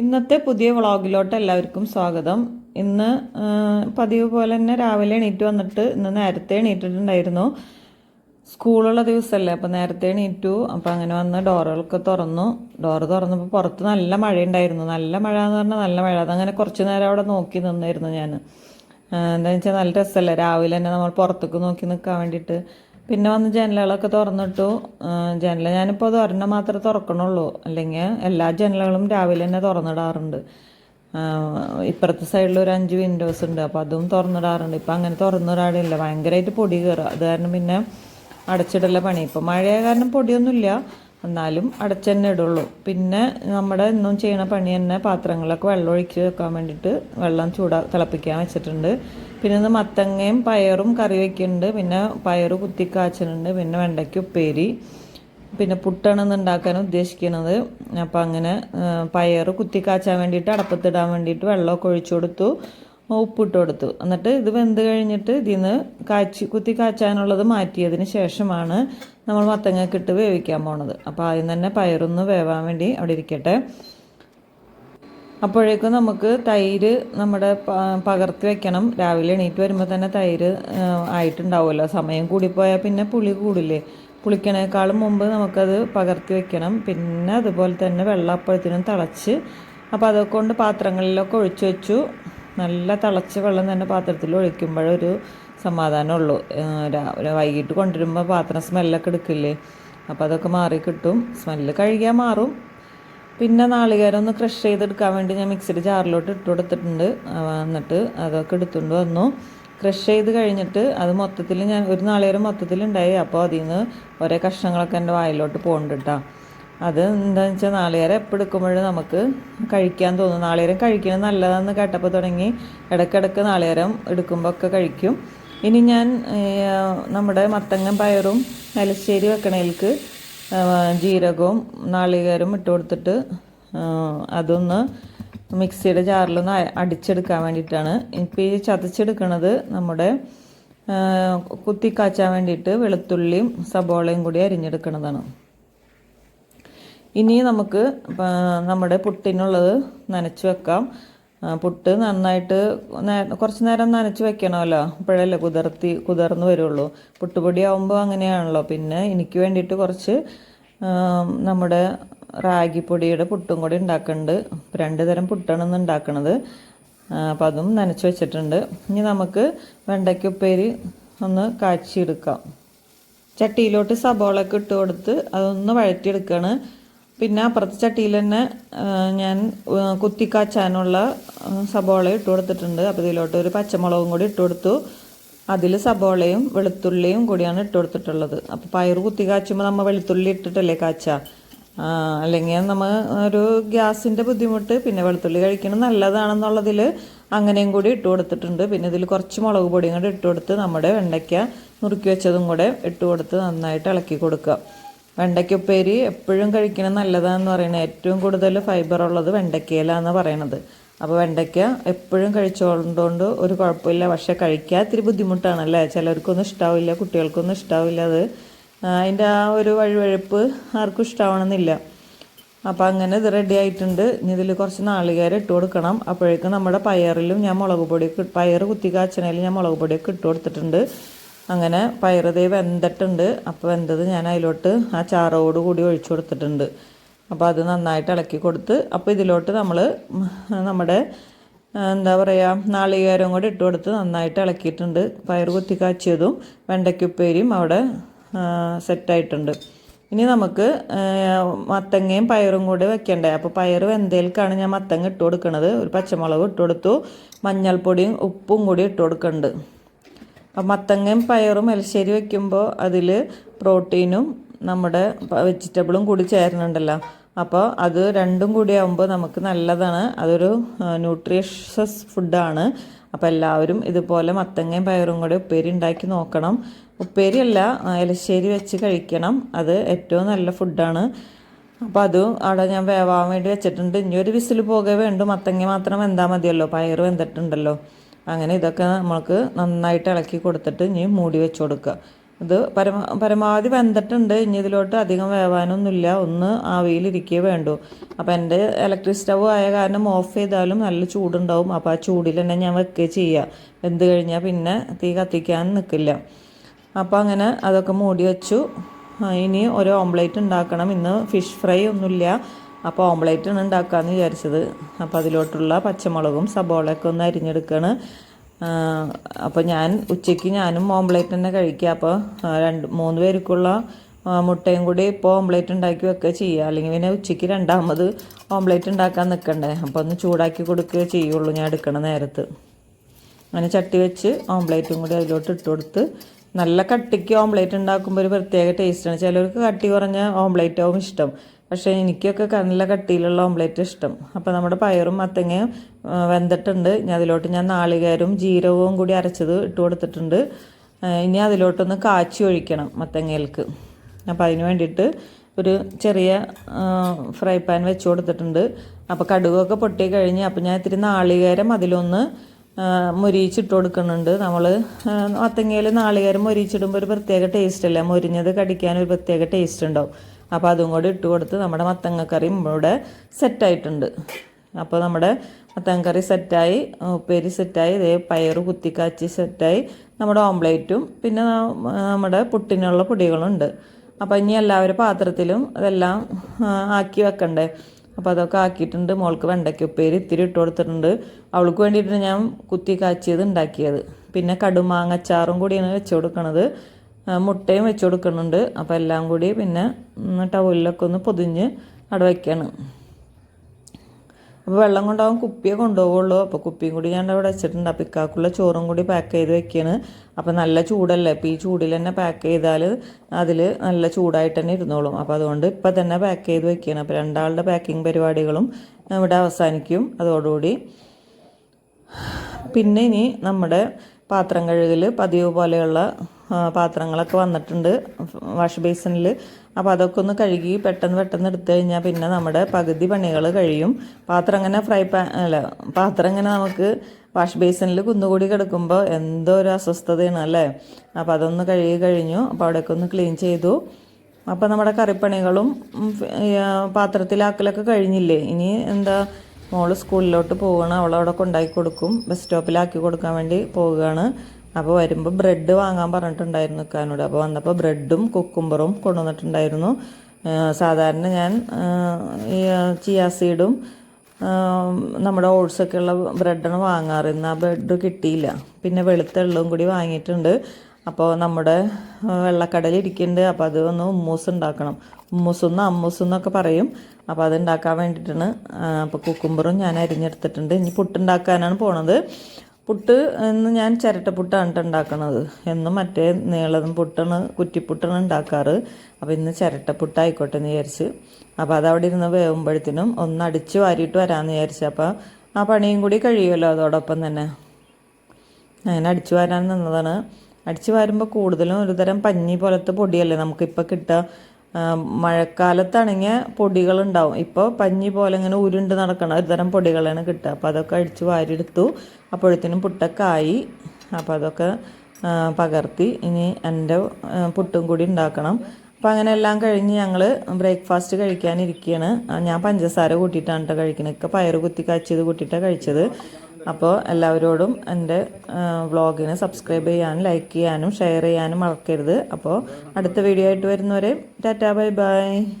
ഇന്നത്തെ പുതിയ വ്ളോഗിലോട്ട് എല്ലാവർക്കും സ്വാഗതം. ഇന്ന് പതിവ് പോലെ തന്നെ രാവിലെ എണീറ്റ് വന്നിട്ട് ഇന്ന് നേരത്തെ എണീറ്റിട്ടുണ്ടായിരുന്നു. സ്കൂളുള്ള ദിവസമല്ലേ അപ്പോൾ നേരത്തെ എണീറ്റു. അപ്പോൾ അങ്ങനെ വന്ന് ഡോറുകളൊക്കെ തുറന്നു. ഡോറ് തുറന്നപ്പോൾ പുറത്ത് നല്ല മഴയുണ്ടായിരുന്നു. നല്ല മഴ എന്ന് പറഞ്ഞാൽ നല്ല മഴ. അതങ്ങനെ കുറച്ച് നേരം അവിടെ നോക്കി നിന്നായിരുന്നു ഞാൻ എന്താണെന്ന് വെച്ചാൽ നല്ല രസമല്ലേ രാവിലെ തന്നെ നമ്മൾ പുറത്തേക്ക് നോക്കി നിൽക്കാൻ വേണ്ടിയിട്ട്. പിന്നെ വന്ന് ജനലുകളൊക്കെ തുറന്നിട്ടു. ജനൽ ഞാനിപ്പോൾ അത് ഒരെണ്ണം മാത്രമേ തുറക്കണുള്ളൂ. അല്ലെങ്കിൽ എല്ലാ ജനലുകളും രാവിലെ തന്നെ തുറന്നിടാറുണ്ട്. ഇപ്പുറത്തെ സൈഡിൽ ഒരു അഞ്ച് വിൻഡോസ് ഉണ്ട്. അപ്പോൾ അതും തുറന്നിടാറുണ്ട്. ഇപ്പം അങ്ങനെ തുറന്നിടാറില്ല. ഭയങ്കരമായിട്ട് പൊടി കയറുക അത് കാരണം പിന്നെ അടച്ചിടല പണി. ഇപ്പം മഴയ കാരണം പൊടിയൊന്നുമില്ല. എന്നാലും അടച്ച് തന്നെ ഇടുള്ളൂ. പിന്നെ നമ്മുടെ ഇന്നും ചെയ്യണ പണി തന്നെ പാത്രങ്ങളിലൊക്കെ വെള്ളം ഒഴിച്ച് വെക്കാൻ വേണ്ടിയിട്ട് വെള്ളം ചൂടാ തിളപ്പിക്കാൻ വെച്ചിട്ടുണ്ട്. പിന്നെ ഒന്ന് മത്തങ്ങയും പയറും കറി വെക്കുന്നുണ്ട് പിന്നെ പയറ് കുത്തിക്കാച്ചുന്നുണ്ട് പിന്നെ വെണ്ടയ്ക്ക് ഉപ്പേരി. പിന്നെ പുട്ടാണെന്ന് ഉണ്ടാക്കാൻ ഉദ്ദേശിക്കുന്നത്. അപ്പം അങ്ങനെ പയർ കുത്തിക്കാച്ചാൻ വേണ്ടിയിട്ട് അടപ്പത്തിടാൻ വേണ്ടിയിട്ട് വെള്ളമൊക്കെ ഒഴിച്ചു കൊടുത്തു. ഉപ്പിട്ട് കൊടുത്തു. എന്നിട്ട് ഇത് വെന്ത് കഴിഞ്ഞിട്ട് ഇതിൽ നിന്ന് കാച്ചി കുത്തി കാച്ചാനുള്ളത് മാറ്റിയതിന് ശേഷമാണ് നമ്മൾ മത്തങ്ങക്കിട്ട് വേവിക്കാൻ പോണത്. അപ്പോൾ ആദ്യം തന്നെ പയറൊന്ന് വേവാൻ വേണ്ടി അവിടെ ഇരിക്കട്ടെ. അപ്പോഴേക്കും നമുക്ക് തൈര് നമ്മുടെ പകർത്തി വെക്കണം. രാവിലെ എണീറ്റ് വരുമ്പോൾ തന്നെ തൈര് ആയിട്ടുണ്ടാവുമല്ലോ. സമയം കൂടിപ്പോയാൽ പിന്നെ പുളി കൂടില്ലേ? പുളിക്കണേക്കാളും മുമ്പ് നമുക്കത് പകർത്തി വെക്കണം. പിന്നെ അതുപോലെ തന്നെ വെള്ളം അപ്പോഴത്തേനും തിളച്ച് അപ്പോൾ അതൊക്കെ കൊണ്ട് പാത്രങ്ങളിലൊക്കെ ഒഴിച്ചു വെച്ചു. നല്ല തിളച്ച വെള്ളം തന്നെ പാത്രത്തിൽ ഒഴിക്കുമ്പോഴൊരു സമാധാനമുള്ളൂ. രാവിലെ വൈകിട്ട് കൊണ്ടുവരുമ്പോൾ പാത്രം സ്മെല്ലൊക്കെ എടുക്കില്ലേ? അപ്പോൾ അതൊക്കെ മാറി കിട്ടും. സ്മെല്ല് കഴുകിയാൽ മാറും. പിന്നെ നാളികേരം ഒന്ന് ക്രഷ് ചെയ്തെടുക്കാൻ വേണ്ടി ഞാൻ മിക്സിയുടെ ജാറിലോട്ട് ഇട്ട് കൊടുത്തിട്ടുണ്ട്. എന്നിട്ട് അതൊക്കെ എടുത്തുകൊണ്ട് വന്നു. ക്രഷ് ചെയ്ത് കഴിഞ്ഞിട്ട് അത് മൊത്തത്തിൽ ഞാൻ ഒരു നാളികേരം മൊത്തത്തിൽ ഉണ്ടായി അപ്പോൾ അതിൽ നിന്ന് ഓരോ കഷ്ണങ്ങളൊക്കെ എന്റെ വായിലോട്ട് പോകുന്നുണ്ട് കേട്ടോ അത് എന്താണെന്ന് വെച്ചാൽ നാളികേരം എപ്പോൾ എടുക്കുമ്പോഴും നമുക്ക് കഴിക്കാൻ തോന്നും. നാളികേരം കഴിക്കുന്നത് നല്ലതാണെന്ന് കേട്ടപ്പോൾ തുടങ്ങി ഇടയ്ക്കിടയ്ക്ക് നാളികേരം എടുക്കുമ്പോൾ ഒക്കെ കഴിക്കും. ഇനി ഞാൻ നമ്മുടെ മത്തങ്ങ പയറും എലശ്ശേരി വെക്കണേൽക്ക് ജീരകവും നാളികേരവും ഇട്ട് കൊടുത്തിട്ട് അതൊന്ന് മിക്സിയുടെ ജാറിലൊന്ന് അ- അടിച്ചെടുക്കാൻ വേണ്ടിയിട്ടാണ്. ഇപ്പോൾ ഈ ചതച്ചെടുക്കണത് നമ്മുടെ കുത്തിക്കാച്ചാൻ കുത്തി കാച്ചാൻ വേണ്ടിയിട്ട് വെളുത്തുള്ളിയും സബോളയും കൂടി അരിഞ്ഞെടുക്കുന്നതാണ് ഇനി നമുക്ക് നമ്മുടെ പുട്ടിനുള്ളത് നനച്ച് വെക്കാം. പുട്ട് നന്നായിട്ട് കുറച്ച് നേരം നനച്ച് വെക്കണമല്ലോ. ഇപ്പോഴല്ലേ കുതിർത്തി കുതിർന്ന് വരുള്ളൂ. പുട്ടുപൊടി ആകുമ്പോൾ അങ്ങനെയാണല്ലോ. പിന്നെ എനിക്ക് വേണ്ടിയിട്ട് കുറച്ച് നമ്മുടെ റാഗിപ്പൊടിയുടെ പുട്ടും കൂടി ഉണ്ടാക്കുന്നുണ്ട് രണ്ട് തരം പുട്ടാണ് ഇന്ന് ഉണ്ടാക്കണത് അപ്പം അതും നനച്ച് വെച്ചിട്ടുണ്ട്. ഇനി നമുക്ക് വെണ്ടയ്ക്ക ഉപ്പേരി ഒന്ന് കാച്ചിയെടുക്കാം. ചട്ടിയിലോട്ട് സബോളയൊക്കെ ഇട്ട് കൊടുത്ത് അതൊന്ന് വഴറ്റിയെടുക്കുകയാണ് പിന്നെ അപ്പുറത്തെ ചട്ടിയിൽ തന്നെ ഞാൻ കുത്തിക്കാച്ചാനുള്ള സബോള ഇട്ട് കൊടുത്തിട്ടുണ്ട്. അപ്പോൾ ഇതിലോട്ട് ഒരു പച്ചമുളകും കൂടി ഇട്ട് കൊടുത്തു. അതിൽ സബോളയും വെളുത്തുള്ളിയും കൂടിയാണ് ഇട്ട് കൊടുത്തിട്ടുള്ളത്. അപ്പോൾ പയറ് കുത്തി കാച്ചുമ്പോൾ നമ്മൾ വെളുത്തുള്ളി ഇട്ടിട്ടല്ലേ കാച്ച? അല്ലെങ്കിൽ നമ്മൾ ഒരു ഗ്യാസിന്റെ ബുദ്ധിമുട്ട് പിന്നെ വെളുത്തുള്ളി കഴിക്കണം നല്ലതാണെന്നുള്ളതിൽ അങ്ങനെയും കൂടി ഇട്ട് കൊടുത്തിട്ടുണ്ട്. പിന്നെ ഇതിൽ കുറച്ച് മുളക് പൊടിയും കൂടി ഇട്ട് കൊടുത്ത് നമ്മുടെ വെണ്ടയ്ക്ക നുറുക്കി വെച്ചതും കൂടെ ഇട്ട് കൊടുത്ത് നന്നായിട്ട് ഇളക്കി കൊടുക്കുക. വെണ്ടയ്ക്ക ഉപ്പേരി എപ്പോഴും കഴിക്കണം നല്ലതാണെന്ന് പറയുന്നത്. ഏറ്റവും കൂടുതൽ ഫൈബർ ഉള്ളത് വെണ്ടയ്ക്കയിലാന്ന് പറയണത്. അപ്പോൾ വെണ്ടയ്ക്ക എപ്പോഴും കഴിച്ചുകൊണ്ടുകൊണ്ട് ഒരു കുഴപ്പമില്ല. പക്ഷേ കഴിക്കാൻ ഇത്തിരി ബുദ്ധിമുട്ടാണല്ലേ? ചിലർക്കൊന്നും ഇഷ്ടാവില്ല കുട്ടികൾക്കൊന്നും ഇഷ്ടാവില്ല അത്. അതിന്റെ ആ ഒരു വഴുവഴുപ്പ് ആർക്കും ഇഷ്ടാവണമെന്നില്ല. അപ്പോൾ അങ്ങനെ ഇത് റെഡി ആയിട്ടുണ്ട്. ഇനി ഇതിൽ കുറച്ച് നാളികേരം ഇട്ട് കൊടുക്കണം. അപ്പോഴേക്കും നമ്മുടെ പയറിലും ഞാൻ മുളക് പൊടിയൊക്കെ പയർ കുത്തി കാച്ചണേലും ഞാൻ മുളക് പൊടിയൊക്കെ ഇട്ട് കൊടുത്തിട്ടുണ്ട്. അങ്ങനെ പയറുതേ വെന്തിട്ടുണ്ട്. അപ്പോൾ വെന്തത് ഞാൻ അതിലോട്ട് ആ ചാറോട് കൂടി ഒഴിച്ചു കൊടുത്തിട്ടുണ്ട്. അപ്പോൾ അത് നന്നായിട്ട് ഇളക്കി കൊടുത്ത് അപ്പോൾ ഇതിലോട്ട് നമ്മൾ നമ്മുടെ എന്താ പറയുക നാളികേരം കൂടി ഇട്ട് കൊടുത്ത് നന്നായിട്ട് ഇളക്കിയിട്ടുണ്ട്. പയർ കുത്തി കാച്ചിയതും വെണ്ടയ്ക്കുപ്പേരിയും അവിടെ സെറ്റായിട്ടുണ്ട്. ഇനി നമുക്ക് മത്തങ്ങയും പയറും കൂടി വെക്കണ്ടേ? അപ്പോൾ പയർ വെന്തേൽക്കാണ് ഞാൻ മത്തങ്ങ ഇട്ട് കൊടുക്കുന്നത് ഒരു പച്ചമുളകും ഇട്ട് കൊടുത്തു. മഞ്ഞൾപ്പൊടിയും ഉപ്പും കൂടി ഇട്ട് കൊടുക്കുന്നുണ്ട് മത്തങ്ങയും പയറും എലശ്ശേരി വെക്കുമ്പോൾ അതിൽ പ്രോട്ടീനും നമ്മുടെ വെജിറ്റബിളും കൂടി ചേരുന്നുണ്ടല്ലോ. അപ്പോൾ അത് രണ്ടും കൂടി ആകുമ്പോൾ നമുക്ക് നല്ലതാണ്. അതൊരു ന്യൂട്രീഷ്യസ് ഫുഡാണ് അപ്പോൾ എല്ലാവരും ഇതുപോലെ മത്തങ്ങയും പയറും കൂടി ഉപ്പേരി ഉണ്ടാക്കി നോക്കണം. ഉപ്പേരിയല്ല എലശ്ശേരി വെച്ച് കഴിക്കണം. അത് ഏറ്റവും നല്ല ഫുഡാണ് അപ്പോൾ അതും അവിടെ ഞാൻ വേവാൻ വേണ്ടി വെച്ചിട്ടുണ്ട്. ഇനി ഒരു വിസിൽ പോകെ വേണ്ടു മത്തങ്ങ മാത്രം വെന്താൽ മതിയല്ലോ. പയർ വെന്തിട്ടുണ്ടല്ലോ. അങ്ങനെ ഇതൊക്കെ നമ്മൾക്ക് നന്നായിട്ട് ഇളക്കി കൊടുത്തിട്ട് ഇനി മൂടി വെച്ച് കൊടുക്കുക ഇത് പരമാ പരമാവധി വെന്തിട്ടുണ്ട്. ഇനി ഇതിലോട്ട് അധികം വേവാനൊന്നുമില്ല. ഒന്ന് ആവിയിലിരിക്കേ വേണ്ടൂ. അപ്പോൾ എന്റെ ഇലക്ട്രിക് സ്റ്റവ് ആയ കാരണം ഓഫ് ചെയ്താലും നല്ല ചൂടുണ്ടാവും. അപ്പോൾ ആ ചൂടിൽ തന്നെ ഞാൻ വെക്കുകയും ചെയ്യുക വെന്ത് കഴിഞ്ഞാൽ പിന്നെ തീ കത്തിക്കാൻ നിൽക്കില്ല അപ്പോൾ അങ്ങനെ അതൊക്കെ മൂടി വെച്ചു. ഇനി ഒരു ഓംലേറ്റ് ഉണ്ടാക്കണം. ഇന്ന് ഫിഷ് ഫ്രൈ ഒന്നുമില്ല. അപ്പോൾ ഓംലേറ്റ് ആണ് ഉണ്ടാക്കാമെന്ന് വിചാരിച്ചത്. അപ്പോൾ അതിലോട്ടുള്ള പച്ചമുളകും സബോളയൊക്കെ ഒന്ന് അരിഞ്ഞെടുക്കുകയാണ് അപ്പോൾ ഞാൻ ഉച്ചയ്ക്ക് ഞാനും ഓംലേറ്റ് തന്നെ കഴിക്കുക. അപ്പോൾ രണ്ട് മൂന്ന് പേർക്കുള്ള മുട്ടയും കൂടി ഇപ്പോൾ ഓംലേറ്റ് ഉണ്ടാക്കി വെക്കുക ചെയ്യുക. അല്ലെങ്കിൽ പിന്നെ ഉച്ചയ്ക്ക് രണ്ടാമത് ഓംലേറ്റ് ഉണ്ടാക്കാൻ നിൽക്കണ്ടേ. അപ്പോൾ ഒന്ന് ചൂടാക്കി കൊടുക്കുക ചെയ്യുള്ളൂ ഞാൻ എടുക്കണ നേരത്ത്. അങ്ങനെ ചട്ടി വെച്ച് ഓംലേറ്റും കൂടി അതിലോട്ട് ഇട്ട് കൊടുത്ത് നല്ല കട്ടിക്ക് ഓംലേറ്റ് ഉണ്ടാക്കുമ്പോൾ ഒരു പ്രത്യേക ടേസ്റ്റാണ് ചിലർക്ക് കട്ടി കുറഞ്ഞ ഓംലേറ്റ് ആവും ഇഷ്ടം. പക്ഷേ എനിക്കൊക്കെ നല്ല കട്ടിയിലുള്ള ഓംലേറ്റ് ഇഷ്ടം. അപ്പോൾ നമ്മുടെ പയറും മത്തങ്ങയും വെന്തിട്ടുണ്ട്. ഇനി അതിലോട്ട് ഞാൻ നാളികേരവും ജീരകവും കൂടി അരച്ചത് ഇട്ട് കൊടുത്തിട്ടുണ്ട്. ഇനി അതിലോട്ടൊന്ന് കാച്ചി ഒഴിക്കണം മത്തങ്ങയിലേക്ക്. അപ്പോൾ അതിന് വേണ്ടിയിട്ട് ഒരു ചെറിയ ഫ്രൈ പാൻ വെച്ച് കൊടുത്തിട്ടുണ്ട്. അപ്പോൾ കടുകൊക്കെ പൊട്ടി കഴിഞ്ഞ് അപ്പോൾ ഞാൻ ഇത്തിരി നാളികേരം അതിലൊന്ന് മുരിച്ചിട്ട് കൊടുക്കുന്നുണ്ട്. നമ്മൾ മത്തങ്ങയിൽ നാളികേരം മൊരിയിച്ചിടുമ്പോൾ ഒരു പ്രത്യേക ടേസ്റ്റ് അല്ലേ? മൊരിഞ്ഞത് കടിക്കാൻ ഒരു പ്രത്യേക ടേസ്റ്റ് ഉണ്ടാവും. അപ്പോൾ അതും കൂടി ഇട്ട് കൊടുത്ത് നമ്മുടെ മത്തങ്ങക്കറിയും ഇവിടെ സെറ്റായിട്ടുണ്ട് അപ്പോൾ നമ്മുടെ മത്തങ്ങക്കറി സെറ്റായി ഉപ്പേരി സെറ്റായി ഇതേ പയറ് കുത്തിക്കാച്ചി സെറ്റായി നമ്മുടെ ഓംലേറ്റും പിന്നെ നമ്മുടെ പുട്ടിനുള്ള പൊടികളുണ്ട്. അപ്പോൾ ഇനി എല്ലാവരും പാത്രത്തിലും അതെല്ലാം ആക്കി വെക്കണ്ടേ? അപ്പോൾ അതൊക്കെ ആക്കിയിട്ടുണ്ട്. മോൾക്ക് വെണ്ടയ്ക്ക ഉപ്പേരി ഇത്തിരി ഇട്ട് കൊടുത്തിട്ടുണ്ട്. അവൾക്ക് വേണ്ടിയിട്ട് ഞാൻ കുത്തി കാച്ചിയത് ഉണ്ടാക്കിയത്. പിന്നെ കടുമാങ്ങച്ചാറും കൂടിയാണ് വെച്ച് കൊടുക്കണത്. മുട്ടയും വെച്ച് കൊടുക്കുന്നുണ്ട്. അപ്പോൾ എല്ലാം കൂടി പിന്നെ ടവലിലൊക്കെ ഒന്ന് പൊതിഞ്ഞ് അവിടെ വയ്ക്കണം അപ്പോൾ വെള്ളം കൊണ്ടാവും കുപ്പിയെ കൊണ്ടുപോകുള്ളൂ അപ്പോൾ കുപ്പിയും കൂടി ഞാൻ അവിടെ വെച്ചിട്ടുണ്ട്. അപ്പോൾ ഇക്കാക്കുള്ള ചോറും കൂടി പാക്ക് ചെയ്ത് വെക്കുകയാണ് അപ്പോൾ നല്ല ചൂടല്ലേ? അപ്പോൾ ഈ ചൂടിൽ തന്നെ പാക്ക് ചെയ്താൽ അതിൽ നല്ല ചൂടായിട്ട് തന്നെ ഇരുന്നോളും. അപ്പോൾ അതുകൊണ്ട് ഇപ്പം തന്നെ പാക്ക് ചെയ്ത് വെക്കുകയാണ് അപ്പോൾ രണ്ടാളുടെ പാക്കിംഗ് പരിപാടികളും ഇവിടെ അവസാനിക്കും. അതോടുകൂടി പിന്നെ ഇനി നമ്മുടെ പാത്രം കഴുകൽ പതിവ് പോലെയുള്ള പാത്രങ്ങളൊക്കെ വന്നിട്ടുണ്ട് വാഷ് ബേസിനിൽ അപ്പോൾ അതൊക്കെ ഒന്ന് കഴുകി പെട്ടെന്ന് പെട്ടെന്ന് എടുത്തു കഴിഞ്ഞാൽ പിന്നെ നമ്മുടെ പകുതി പണികൾ കഴിയും. പാത്രം ഇങ്ങനെ ഫ്രൈ പാൻ അല്ല പാത്രം ഇങ്ങനെ നമുക്ക് വാഷ് ബേസിനിൽ കുന്നുകൂടി കിടക്കുമ്പോൾ എന്തോ ഒരു അസ്വസ്ഥതയാണ് അല്ലേ? അപ്പോൾ അതൊന്ന് കഴുകി കഴിഞ്ഞു അപ്പോൾ അവിടെയൊക്കെ ഒന്ന് ക്ലീൻ ചെയ്തു. അപ്പോൾ നമ്മുടെ കറിപ്പണികളും പാത്രത്തിലാക്കലൊക്കെ കഴിഞ്ഞില്ലേ? ഇനി എന്താ മോൾ സ്കൂളിലോട്ട് പോവുകയാണ് അവളവിടെ കൊണ്ടാക്കി കൊടുക്കും ബസ് സ്റ്റോപ്പിലാക്കി കൊടുക്കാൻ വേണ്ടി പോവുകയാണ്. അപ്പോൾ വരുമ്പോൾ ബ്രെഡ് വാങ്ങാൻ പറഞ്ഞിട്ടുണ്ടായിരുന്നു ഇക്കാനോട് അപ്പോൾ വന്നപ്പോൾ ബ്രെഡും കുക്കുംബറും കൊണ്ടുവന്നിട്ടുണ്ടായിരുന്നു. സാധാരണ ഞാൻ ഈ ചിയാ സീഡും നമ്മുടെ ഓട്സൊക്കെ ഉള്ള ബ്രെഡാണ് വാങ്ങാറ്. ആ ബ്രെഡ് കിട്ടിയില്ല. പിന്നെ വെളുത്ത എള്ളവും കൂടി വാങ്ങിയിട്ടുണ്ട്. അപ്പോൾ നമ്മുടെ വെള്ളക്കടലിരിക്കുന്നുണ്ട് അപ്പോൾ അത് ഒന്ന് ഉമ്മൂസ് ഉണ്ടാക്കണം. ഉമ്മൂസെന്ന് അമ്മൂസെന്നൊക്കെ പറയും. അപ്പോൾ അത് ഉണ്ടാക്കാൻ വേണ്ടിയിട്ടാണ് അപ്പോൾ കുക്കുംബറും ഞാൻ അരിഞ്ഞെടുത്തിട്ടുണ്ട്. ഇനി പുട്ടുണ്ടാക്കാനാണ് പോണത്. പുട്ട് ഇന്ന് ഞാൻ ചിരട്ടപ്പുട്ടാണ് ട്ടോ ഉണ്ടാക്കണത്. എന്നും മറ്റേ നീളതും പുട്ടാണ് കുറ്റിപ്പുട്ടാണ് ഉണ്ടാക്കാറ്. അപ്പോൾ ഇന്ന് ചിരട്ടപ്പുട്ടായിക്കോട്ടെ എന്ന് വിചാരിച്ച്. അപ്പോൾ അതവിടെ ഇരുന്ന് വേവുമ്പോഴത്തേനും ഒന്ന് അടിച്ച് വാരിയിട്ട് വരാമെന്ന് വിചാരിച്ചു. അപ്പോൾ ആ പണിയും കൂടി കഴിയുമല്ലോ അതോടൊപ്പം തന്നെ. അങ്ങനെ അടിച്ചു വാരാൻ നിന്നതാണ്. അടിച്ചു വാരുമ്പോൾ കൂടുതലും ഒരുതരം പഞ്ഞി പോലത്തെ പൊടിയല്ലേ നമുക്കിപ്പോൾ കിട്ടുക. മഴക്കാലത്താണെങ്കിൽ പൊടികളുണ്ടാവും. ഇപ്പോൾ പഞ്ഞി പോലെ ഇങ്ങനെ ഉരുണ്ട് നടക്കണ. ഒരുതരം പൊടികളാണ് കിട്ടുക. അപ്പോൾ അതൊക്കെ അടിച്ച് വാരിയെടുത്തു. അപ്പോഴത്തേനും പുട്ടക്കായി അപ്പോൾ അതൊക്കെ പകർത്തി ഇനി എന്റെ പുട്ടും കൂടി ഉണ്ടാക്കണം. അപ്പോൾ അങ്ങനെ എല്ലാം കഴിഞ്ഞ് ഞങ്ങൾ ബ്രേക്ക്ഫാസ്റ്റ് കഴിക്കാനിരിക്കുകയാണ് ഞാൻ പഞ്ചസാര കൂട്ടിയിട്ടാണ് കേട്ടോ കഴിക്കുന്നത് ഒക്കെ പയറ് കുത്തി കാച്ചിയത് കൂട്ടിയിട്ടാണ് കഴിച്ചത്. അപ്പോൾ എല്ലാവരോടും എന്റെ വ്ളോഗിനെ സബ്സ്ക്രൈബ് ചെയ്യാനും ലൈക്ക് ചെയ്യാനും ഷെയർ ചെയ്യാനും മറക്കരുത്. അപ്പോൾ അടുത്ത വീഡിയോ ആയിട്ട് വരുന്നവരെ ടാറ്റാ ബൈ ബൈ.